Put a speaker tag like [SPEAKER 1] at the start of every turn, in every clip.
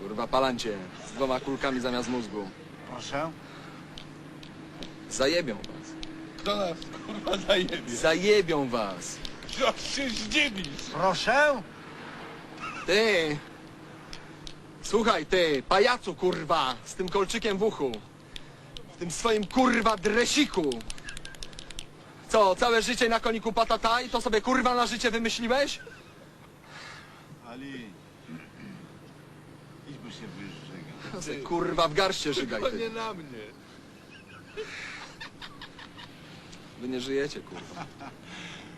[SPEAKER 1] Kurwa, palancie. Z dwoma kulkami zamiast mózgu.
[SPEAKER 2] Proszę?
[SPEAKER 1] Zajebią was.
[SPEAKER 3] Kto nas kurwa zajebie?
[SPEAKER 1] Zajebią was.
[SPEAKER 3] Aż się zdziwisz.
[SPEAKER 2] Proszę?
[SPEAKER 1] Ty! Słuchaj, ty, pajacu, kurwa, z tym kolczykiem w uchu. W tym swoim, kurwa, dresiku. Co, całe życie na koniku patata i to sobie, kurwa, na życie wymyśliłeś?
[SPEAKER 2] Ali. Się
[SPEAKER 1] se, kurwa, w garście żygaj,
[SPEAKER 3] To
[SPEAKER 1] ty.
[SPEAKER 3] nie na mnie.
[SPEAKER 1] Wy nie żyjecie, kurwa.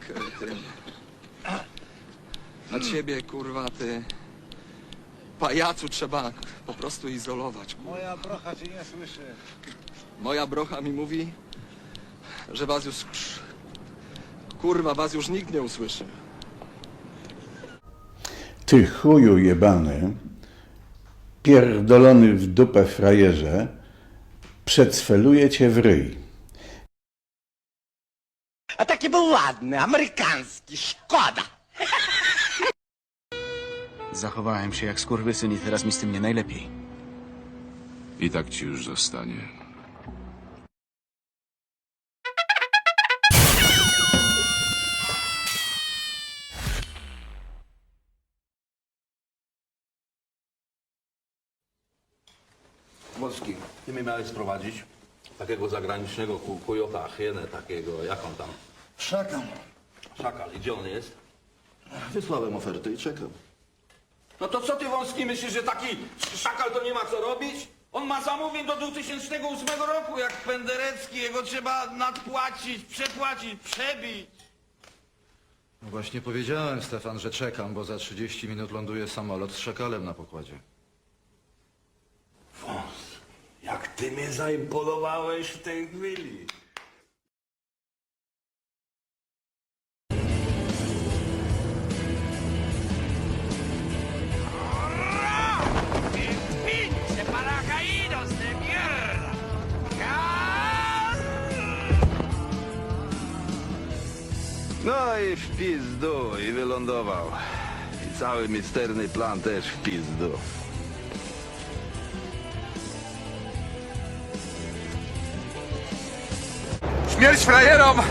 [SPEAKER 1] Kretynie. A ciebie, kurwa, ty... Pajacu trzeba po prostu izolować, kurwa.
[SPEAKER 2] Moja brocha cię nie słyszy.
[SPEAKER 1] Moja brocha mi mówi, że was już... Kurwa, was już nikt nie usłyszy.
[SPEAKER 4] Ty chuju jebany, pierdolony w dupę frajerze, przedsfeluje cię w ryj.
[SPEAKER 5] A taki był ładny, amerykański, szkoda.
[SPEAKER 6] Zachowałem się jak skurwysyn i teraz mi z tym nie najlepiej.
[SPEAKER 7] I tak ci już zostanie.
[SPEAKER 8] Morski, ty mnie miałeś sprowadzić takiego zagranicznego ku- kujota, hienę takiego, jak on tam?
[SPEAKER 2] Czekam.
[SPEAKER 8] Szakal, i gdzie on jest?
[SPEAKER 9] Wysłałem ofertę i czekam.
[SPEAKER 8] No to co ty Wąski myślisz, że taki szakal to nie ma co robić? On ma zamówień do 2008 roku, jak Penderecki, jego trzeba nadpłacić, przepłacić, przebić.
[SPEAKER 10] No Właśnie powiedziałem, Stefan, że czekam, bo za 30 minut ląduje samolot z szakalem na pokładzie.
[SPEAKER 8] Wąs, jak ty mnie zaimponowałeś w tej chwili.
[SPEAKER 9] No i w pizdu i wylądował. I cały misterny plan też w pizdu.
[SPEAKER 3] Śmierć frajerom!